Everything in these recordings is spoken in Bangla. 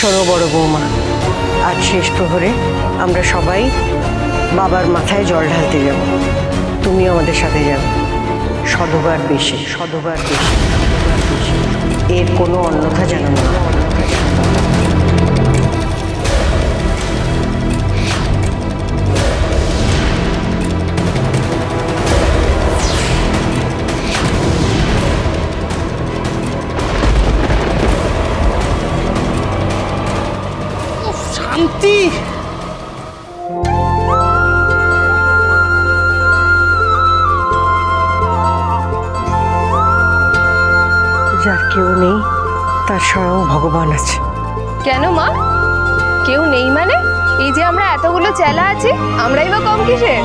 শোনো বড় বৌমা। আজ শেষ প্রহরে আমরা সবাই বাবার মাথায় জল ঢালতে যাব। তুমি আমাদের সাথে যাও। সদবার বেশি সদবার বেশি। এর কোনো অন্যথা জানানো না যার কেউ নেই তার স্বয়ং ভগবান আছে। কেন মা? কেউ নেই মানে? এই যে আমরা এতগুলো চেলা আছি আমরাই বা কম কিসের?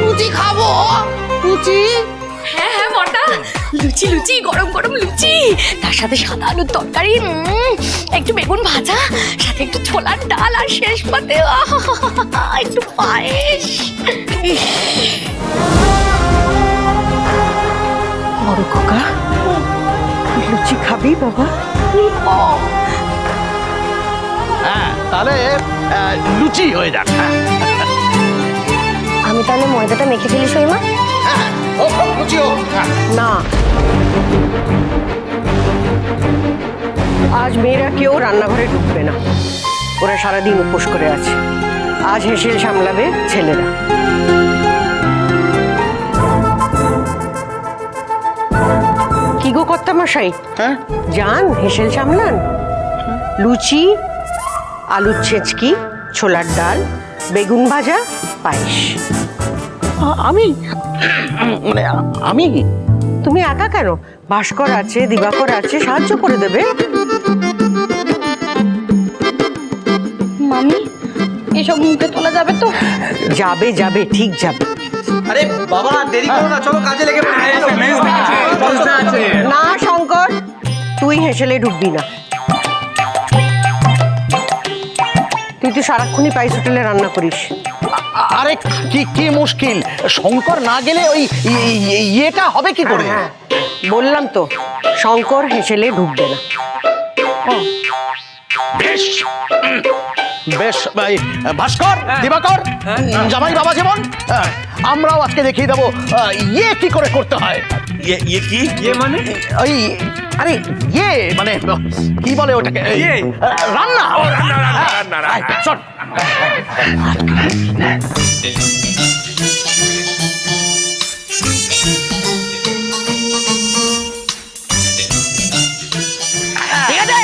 লুচি খাব লুচি মটা লুচি লুচি গরম গরম লুচি। তার সাথে সাদা আলুর তরকারি একটু বেগুন ভাজা সাথে একটু ছোলার ডাল আর শেষ পাতে একটু পায়েস। বড় খোকা লুচি খাবি বাবা? হ্যাঁ তাহলে লুচি হয়ে যাক। আমি তাহলে ময়দাটা মেখে ফেলি সইমা হ্যাঁ, না। আজ মেয়েরা কেউ রান্নাঘরে ঢুকবে না। ওরা সারাদিন উপোস করে আছে। আজ হেসেল সামলাবে ছেলেরা। কি গো কর্তা মশাই হ্যাঁ? যান হেসেল সামলান? লুচি আলুর ছেঁচকি ছোলার ডাল বেগুন ভাজা পায়েস। আমি? মানে আমি? তুমি একা কেন? ভাস্কর আছে দিবাকর আছে সাহায্য করে দেবে। মামি এসব মুখে তোলা যাবে তো? যাবে যাবে ঠিক যাবে। আরে বাবা দেরি করো না চলো কাজে লেগে না শঙ্কর তুই হেসেলে ঢুকবি না। তুই তো সারাক্ষণই পাইস হোটেলে রান্না করিস। আরে কি কি মুশকিল? শঙ্কর না গেলে ওই ইয়েটা হবে কি করে? হ্যাঁ বললাম তো শঙ্কর হেসেলে ঢুকবে না। বেশ বেশ ভাই ভাস্কর দিবাকর জামাই বাবা যেমন আমরাও আজকে দেখিয়ে দেবো ইয়ে কি করে করতে হয়? ইয়ে ইয়ে কি? ইয়ে মানে? ওই আরে ইয়ে! মানে কি বলে ওটাকে? এই, ইয়ে? আহ, রান্না রান্না, রান্না, হ্যাঁ, রান্না, রান্না। আয়, চল ঠিক আছে?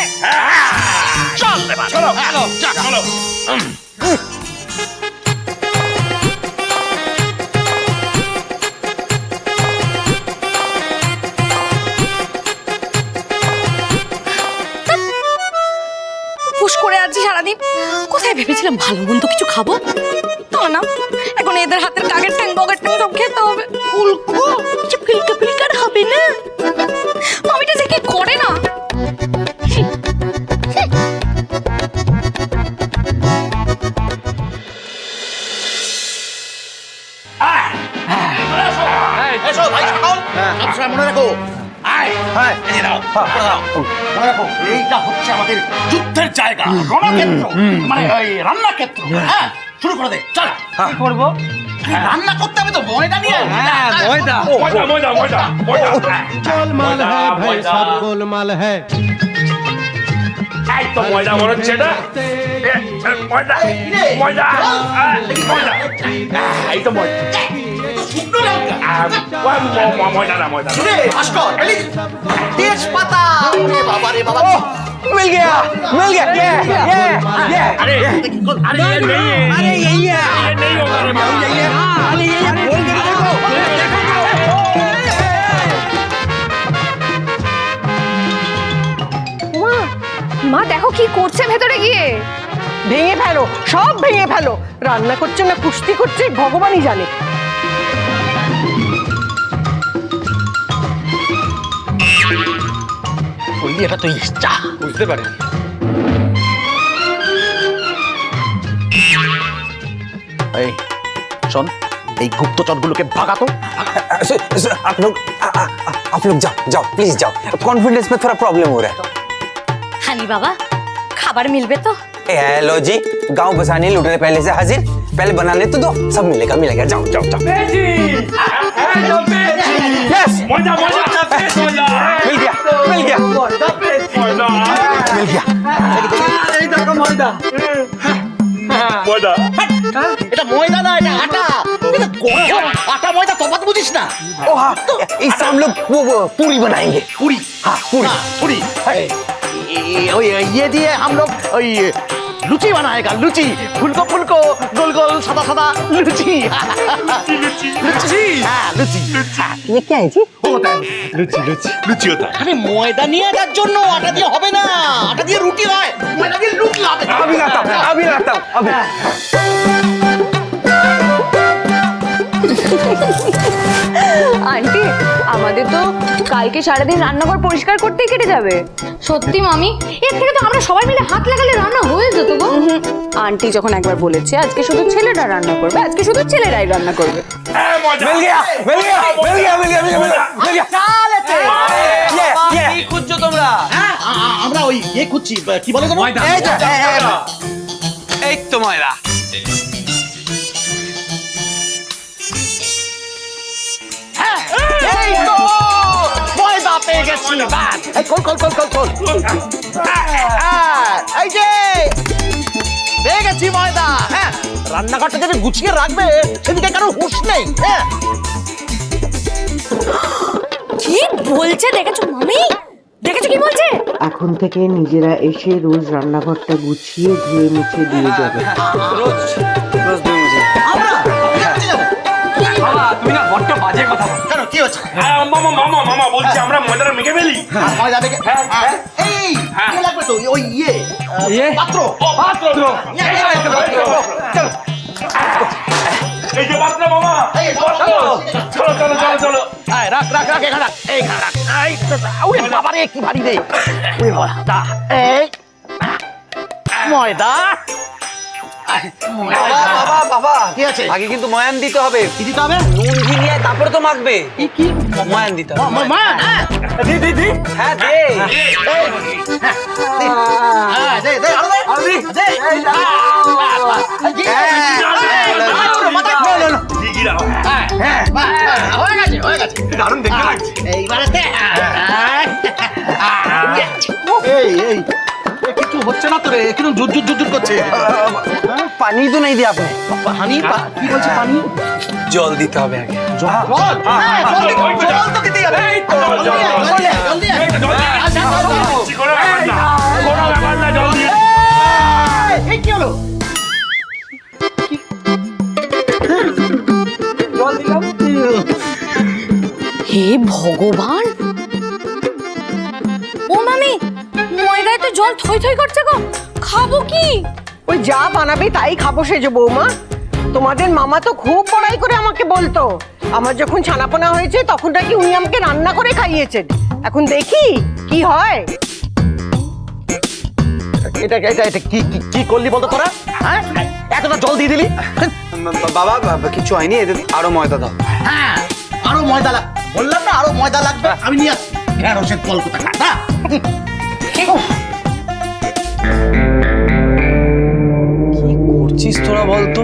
চল এবার। চলো চলো কোথায় ভেবেছিলাম ভালো মন্দ কিছু খাব। তা না এখন এদের হাতের কাগের ট্যাং বগের ট্যাং সব খেতে হবে। ফুলকো? কিছু ফিলকা ফিলকার হবে না। রণক্ষেত্র মানে ওই রান্না ক্ষেত্র হ্যাঁ।, হ্যাঁ শুরু করে দে চল। হ্যাঁ। কি করব? রান্না করতে হবে তো ময়দা নিয়ে। হ্যাঁ ময়দা হ্যাঁ, ময়দা। ময়দা ময়দা ময়দা চল মাল হ্যায় ভাই সব গোল মাল হ্যায় এই তো ময়দা মনে হচ্ছে না ময়দা ময়দা ময়দা। এই তো ময়দা শুকনো লঙ্কা। ময়দা না ময়দা ভাস্কর মিল গয়া মিল গয়া ये ये ये अरे अरे ये नहीं है अरे यही है ये नहीं होगा रे बाबू यही है अरे ये बोल के देखो মা মা দেখো কি করছে ভেতরে গিয়ে ভেঙে ফেলো সব ভেঙে ফেলো রান্না করছে না কুস্তি করছে ভগবানই জানে ওই এটা তুই চা বুঝতে পারি এই শোন এই গুপ্তচরগুলোকে ভাগাতো सो, सो, आप लोग आ, आ, आ, आप लोग जाओ जाओ प्लीज जाओ कॉन्फिडेंस में थोड़ा प्रॉब्लम हो रहा है হানি বাবা খাবার মিলবে তো ए, हेलो जी गांव बसाने लुटने पहले से हाजिर पहले बनाने तो दो सब मिलेगा मिलेगा जाओ जाओ जाओ यस মজা মজা মজা मिल गया मिल गया मिल गया মজা এটা ময়দা না এটা আটা এটা গরম আটা ময়দা তফাৎ বুঝিস না ओ हाँ इससे हम लोग वो, वो पूरी बनाएंगे পুরি हाँ पूरी हाँ, पूरी ए- ए- ওই ये দিয়ে हम लोग ওই লুচি বানায় গা লুচি। ফুলকো ফুলকো গোল গোল সাদা সাদা লুচি। লুচি হ্যাঁ লুচি। ये क्या है जी ও তা লুচি লুচি। লুচি ওটা আরে ময়দা নিয়ে যাওয়ার জন্য আটা দিয়ে হবে না। আটা দিয়ে রুটি হয়। ময়দা দিয়ে লুচি হবে আমি লাতাম আমি লাতাম আমি। হ্যাঁ। আন্টি আমাদের তো কালকে সারাদিন রান্নাঘর পরিষ্কার করতেই কেটে যাবে। সত্যি মামি? এর থেকে তো আমরা সবাই মিলে হাত লাগালে রান্না হয়ে যেত গো। আন্টি যখন একবার বলেছে আজকে শুধু ছেলেরা রান্না করবে আজকে শুধু ছেলেরাই রান্না করবে। কি হ্যাঁ, আমরা ওই ইয়ে খুঁজছি কি বলে তোমার? এই তো ময়দা গেছি বাস এই খোল খোল খোল খোল খোল হ্যাঁ, এই যে! পেয়ে গেছি ময়দা। হ্যাঁ রান্নাঘরটা যদি গুছিয়ে রাখবে সেদিকে কারও হুঁশ নেই হ্যাঁ। কি বলছে? দেখেছ মামি? দেখেছ কি বলছে? এখন থেকে নিজেরা এসে রোজ রান্নাঘরটা গুছিয়ে ধুয়ে মুছে দিয়ে যাবে। রোজ রোজ দুই মুঝে আমরা যাব? বাবা তুমি না বড্ড বাজে কথা কি হচ্ছে? হ্যাঁ, মামা মামা মামা বলছি আমরা ময়দাটা মেখে ফেলি। ময়দা দেখে হ্যাঁ, হ্যাঁ। এই হ্যাঁ। ইয়ে লাগবে তো? ওই ইয়ে ইয়ে? পাত্র। পাত্র। ইয়ে, ইয়ে, চলো। এই যে পাত্র মামা। এই, চলো চলো চলো চলো এই, রাখ রাখ রাখ এখানে রাখ। এইখানে রাখ। এই ওরে বাবা রে কি ভারী রে। ওরে বাবা এই ময়দা। বাবা বাবা বাবা কি আছে? আগে কিন্তু ময়ান দিতে হবে কি দিতে হবে নুন ঘি নিয়ে তারপরে তো মাখবে কি ময়ান দিতে হবে ম- হ্যাঁ দি দি দি হ্যাঁ দে হ্যাঁ, দে দে আরও দে আরও দে দে হ্যাঁ, হ্যাঁ, হ্যাঁ, হয়ে হয়ে দারুণ দেখতে লাগছে এইবারে এই এই কিছু হচ্ছে না তো রে করছে পানি তো নেই দিয়ে আপনি পানি কি বলছে পানি জল দিতে হবে আগে জল হ্যাঁ, জল তো। জল তো দিতেই হবে জল, জল, জল দিয়ে। আচ্ছা, দিয়ে এই, কি হলো হে ভগবান জল থই থই করছে গো। খাব কি? ওই যা বানাবে তাই খাব সেজো বৌমা। তোমাদের মামা তো খুব বড়াই করে আমাকে বলতো। আমার যখন ছানাপোনা হয়েছে তখন নাকি উনি আমাকে রান্না করে খাইয়েছেন। এখন দেখি কি হয়। এটা এটা এটা কি কি- কি করলি বলতো তোরা? হ্যাঁ? এতটা জল দিয়ে দিলি? বাবা বাবা, কিছু হয়নি এদের আরও ময়দা দাও। হ্যাঁ আরও ময়দা লাগ বললাম না আরও ময়দা লাগবে আমি নিয়ে আসছি। ঢেঁড়সের কলকাতা না কি করছিস তোরা বলতো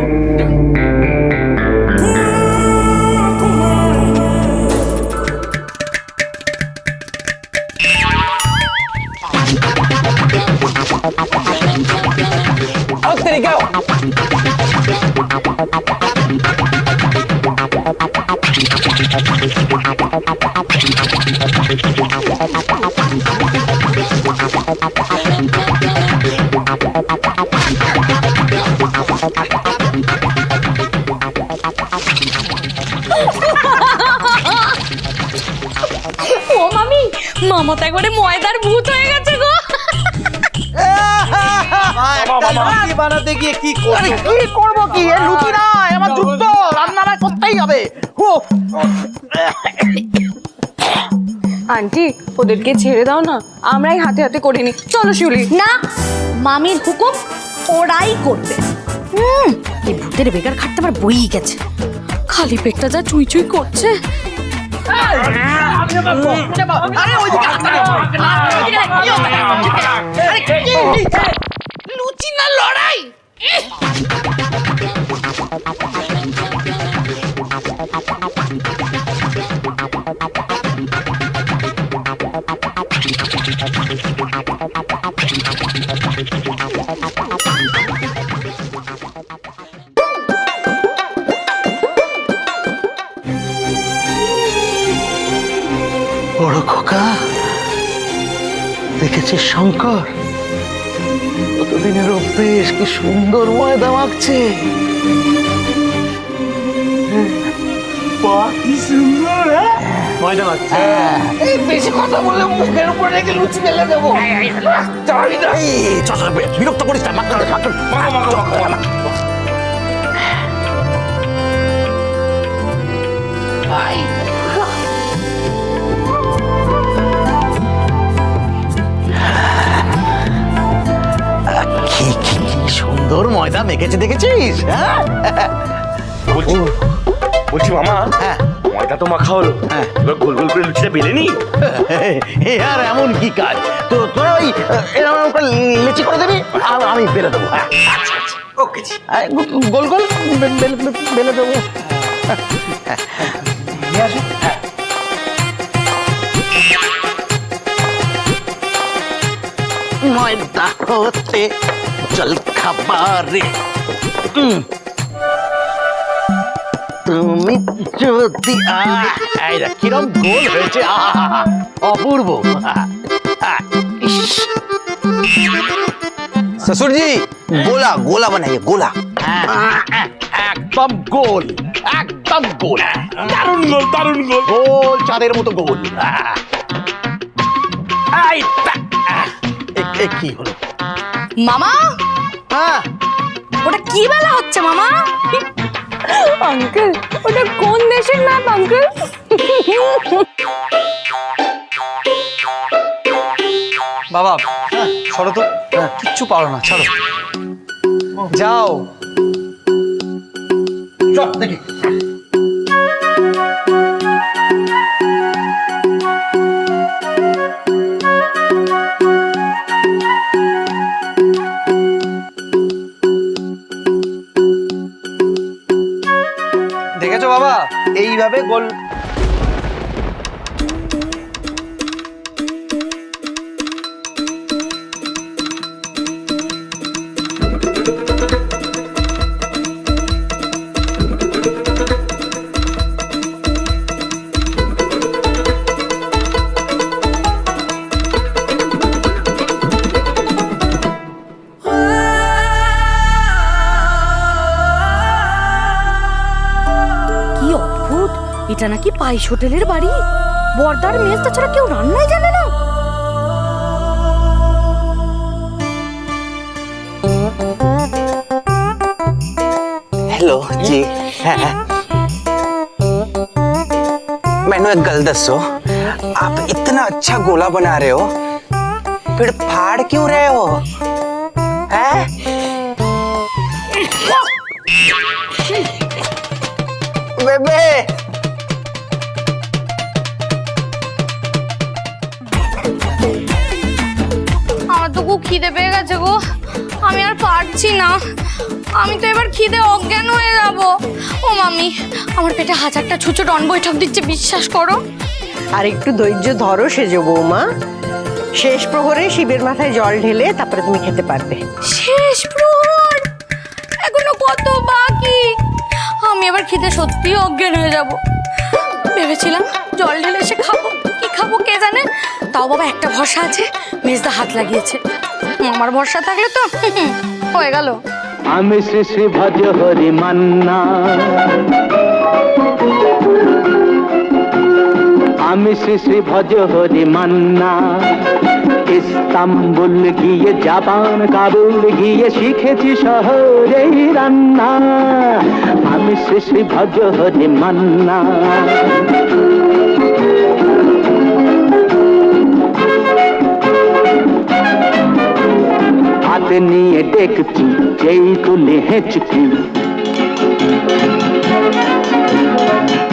Thank you. ও মামি মামা তো একবারে ময়দার ভূত হয়ে গেছে গো। লুচি বানাতে গিয়ে কি করব? কি করব কি? এ লুচি নয় আমার যুদ্ধ রান্না না করতেই হবে। হু আন্টি ওদেরকে ছেড়ে দাও না। আমরাই হাতে হাতে করিনি চলো শিউলি। না মামির হুকুম ওরাই করবে। এই ভূতের বেকার খাটতে আবার বই গেছে। খালি পেটটা যা চুই চুই করছে। লুচি সুন্দর ময়দা মাখছে। বাহ, কি সুন্দর হ্যাঁ? ময়দা মাখছে। এই বেশি কথা বললে মুখের উপর রেখে লুচি ফেলে দেবো। চাবি না এই, চল, চল, বিরক্ত করিস না মাখতে দে, মাখতে দে। কি কি কি সুন্দর ময়দা মেখেছে দেখেছিস? হ্যাঁ? বলছি বলছি মামা হ্যাঁ। ময়দা তো মাখা হলো। হ্যাঁ। এবার গোল গোল করে লুচিটা বেলে নি। আর এমন কি কাজ? তো তোরা ওই এরকম করে লেচি করে দিবি আর আমি বেলে দেবো। হ্যাঁ। ওকে। গোল গোল বেলে দেবো। নিয়ে আসো। ময়দা হতে জল খাবারে উম। তুমি যদি আহ, এই দেখ, কিরম গোল হয়েছে আহা, অপূর্ব আহ, আহ, ইস, ससुर जी गोला गोला बनाइए गोला আহ, একদম গোল একদম গোল দারুণ গোল দারুণ গোল গোল চাঁদের মতো গোল আহ। এই, তা- আহ, এ- এ কি হলো মামা? হ্যাঁ। ওটা কি বেলা হচ্ছে মামা? আঙ্কেল ওটা কোন দেশের ম্যাপ আঙ্কেল? বাবা সরো তো। কিচ্ছু পারো না ছাড়ো। যাও। চল দেখি। এইভাবে গোল এটা নাকি পাইস হোটেলের বাড়ি বর্দার মেজ তাছাড়া কেউ রান্নাই জানে না हेलो जी है मैंने एक गल दसो आप इतना अच्छा गोला बना रहे हो फिर फाड़ क्यों रहे हो हैं बेबे খিদে পেয়ে গেছে গো। আমি আর পারছি না। আমি তো এবার খিদে অজ্ঞান হয়ে যাব। ও মামি আমার পেটে হাজারটা ছুঁচো ডন বৈঠক দিচ্ছে বিশ্বাস করো। আর একটু ধৈর্য ধরো সেজ বৌমা। শেষ প্রহরে শিবের মাথায় জল ঢেলে তারপরে তুমি খেতে পারবে। শেষ প্রহর? এখনও কত বাকি? আমি এবার খিদে সত্যিই অজ্ঞান হয়ে যাব। ভেবেছিলাম জল ঢেলে এসে খাব। কি খাব কে জানে? তাও বাবা একটা ভরসা আছে মেজদা হাত লাগিয়েছে। আমার ভরসা থাকলে তো হয়ে গেল। আমি শ্রী শ্রী ভজ হরি মান্না। আমি শ্রী শ্রী ভজ হরি মান্না। ইস্তাম্বুল গিয়ে জাপান, কাবুল গিয়ে শিখেছি শহরেই রান্না। আমি শ্রী শ্রী ভজ হরি মান্না। হাতে নিয়ে ডেকছি যেই তুলে হেঁচকি।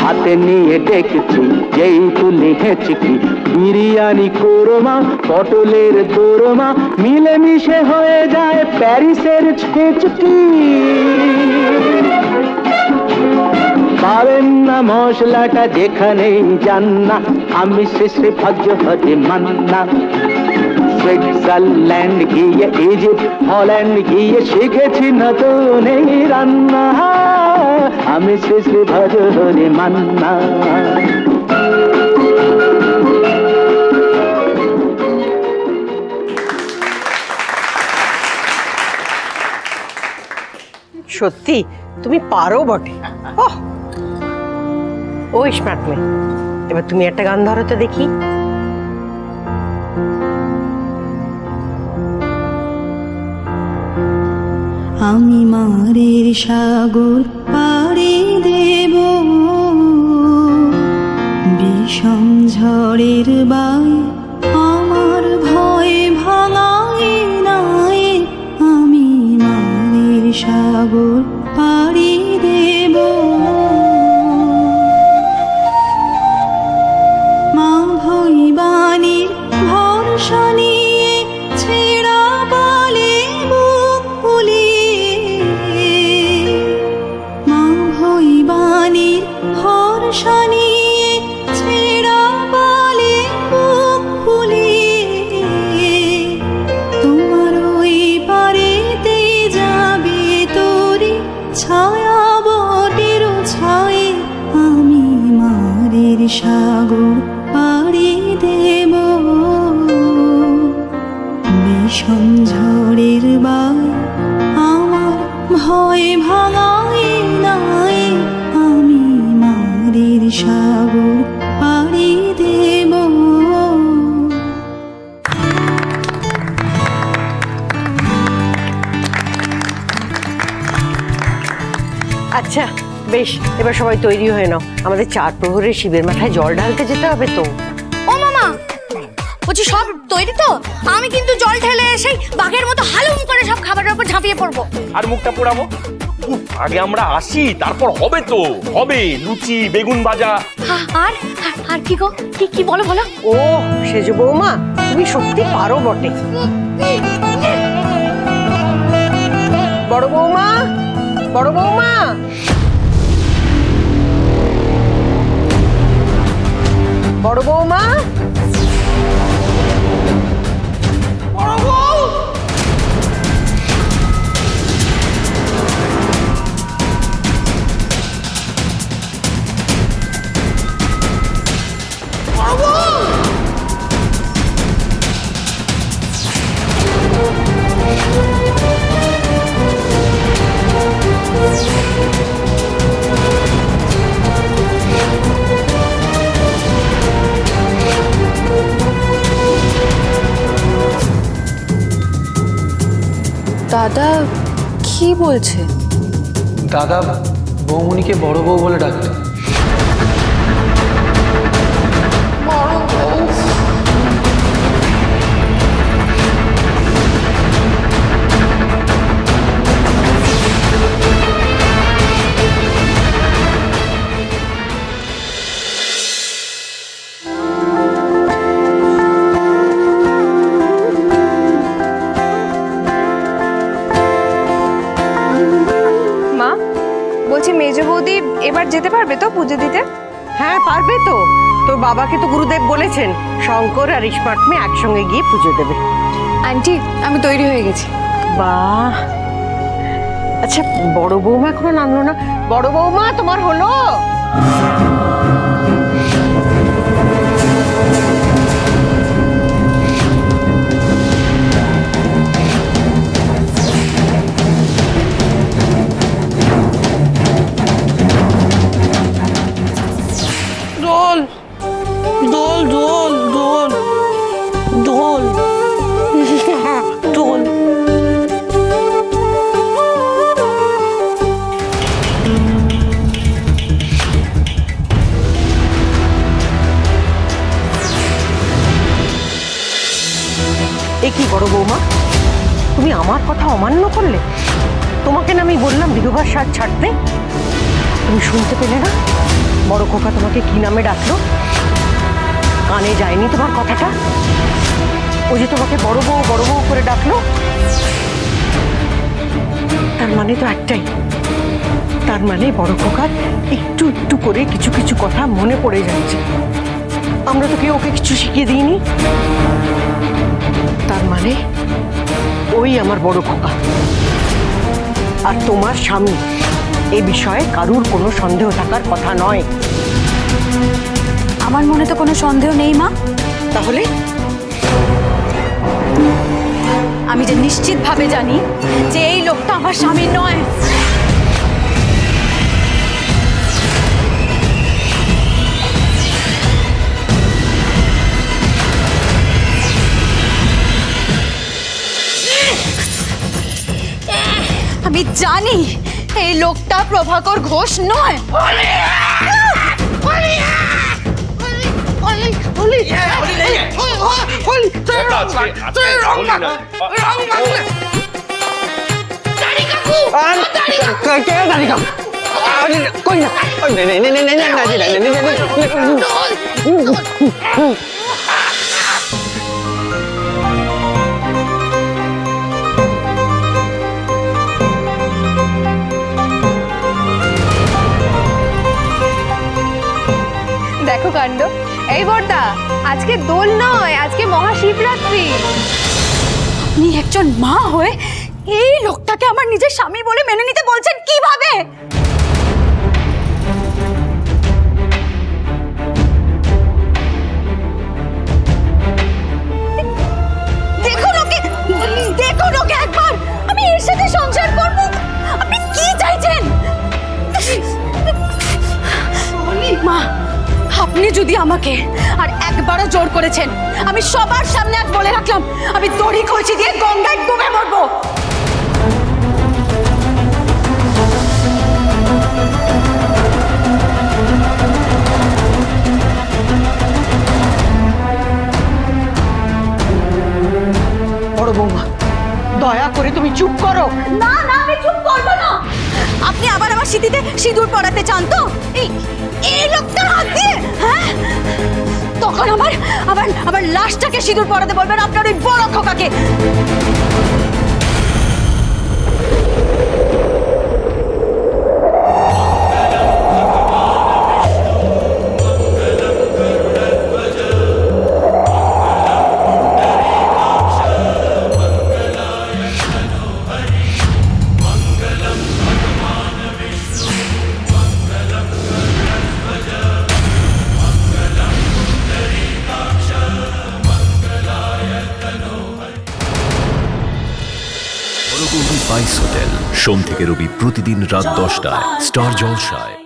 হাতে নিয়ে ডেকেছি যেই তুলি হেঁচকি। বিরিয়ানি কোরমা, পটলের দোরমা, মিলেমিশে হয়ে যায় প্যারিসের ছেচকি পাবেন না মশলাটা যেখানেই যান না আমি শেষে ভজ হতে মান্না। সুইজারল্যান্ড গিয়ে ইজিপ্ট হল্যান্ড গিয়ে শিখেছি নতুন এই রান্না আমি শেষে ভজ হরে মান্না সত্যি, তুমি পারো বটে। ও স্মার্ট মেয়ে এবার তুমি একটা গান ধরো তো দেখি। আমি মারের সাগর পাড়ি দেব। বিষম ঝড়ের বাই ছায়া বটের ছায়ে আমি মারের সাগর পাড়ি দেব। বিষম ঝড়ের বাই আমার ভয় ভাঙায় নাই। আমি মারের সাগর বেশ এবার সবাই তৈরি হয়ে নাও। আমাদের চার প্রহরের শিবের মাথায় জল ঢালতে যেতে হবে তো। ও মামা বলছি সব তৈরি তো? আমি কিন্তু জল ঢেলে এসে বাঘের মতো হালুম করে সব খাবারের উপর ঝাঁপিয়ে পড়ব। আর মুখটা পোড়াবো? উফ, আগে আমরা আসি তারপর হবে তো। হবে লুচি বেগুন ভাজা। আ- আর আর- আর কি গো? কি কি বলো বলো। ও সেজ বৌমা তুমি সত্যি পারো বটে। বড় বৌমা বড় বৌমা। বড় বৌমা? দাদা কি বলছে? দাদা বৌমনিকে বড় বউ বলে ডাকতো মেজ বৌদি এবার যেতে পারবে তো পুজো দিতে? হ্যাঁ পারবে তো। তোর বাবাকে তো গুরুদেব বলেছেন শঙ্কর আর ইস্পাট মেয়ে একসঙ্গে গিয়ে পুজো দেবে। আন্টি আমি তৈরি হয়ে গেছি। বাহ! আচ্ছা বড় বৌমা এখন আনলো না। বড় বৌমা তোমার হলো? তার মানে বড় খোকার একটু একটু করে কিছু কিছু কথা মনে পড়ে যাচ্ছে। আমরা তো কেউ ওকে কিছু শিখিয়ে দিইনি। তার মানে ওই আমার বড় খোকা। আর তোমার স্বামী এ বিষয়ে কারুর কোনো সন্দেহ থাকার কথা নয়। আমার মনে তো কোনো সন্দেহ নেই মা। তাহলে? আমি যে নিশ্চিতভাবে জানি যে এই লোকটা আমার স্বামী নয়। আমি জানি এই লোকটা প্রভাকর ঘোষ নয় কই না কাণ্ড এই বর্দা, আজকে দোল নয়, আজকে মহাশিবরাত্রি। আপনি একজন মা হয়ে এই লোকটাকে আমার নিজের স্বামী বলে মেনে নিতে বলছেন কীভাবে? আর একবারও জোর করেছেন। আমি সবার সামনে আজ বলে রাখলাম আমি দড়ি কলছি দিয়ে গঙ্গায় ডুবে মরবো। বড় বৌমা দয়া করে তুমি চুপ করো। না না আমি চুপ করব না। আপনি আবার আমার স্মৃতিতে সিঁদুর পরাতে চান তো? এই এই লোকটার হাত দিয়ে হ্যাঁ তখন আমার আবার আবার লাশটাকে সিঁদুর পরাতে বলবেন আপনার ওই বড় খোকাকে। থেকে রবি প্রতিদিন রাত দশটায়। স্টার জলসায়।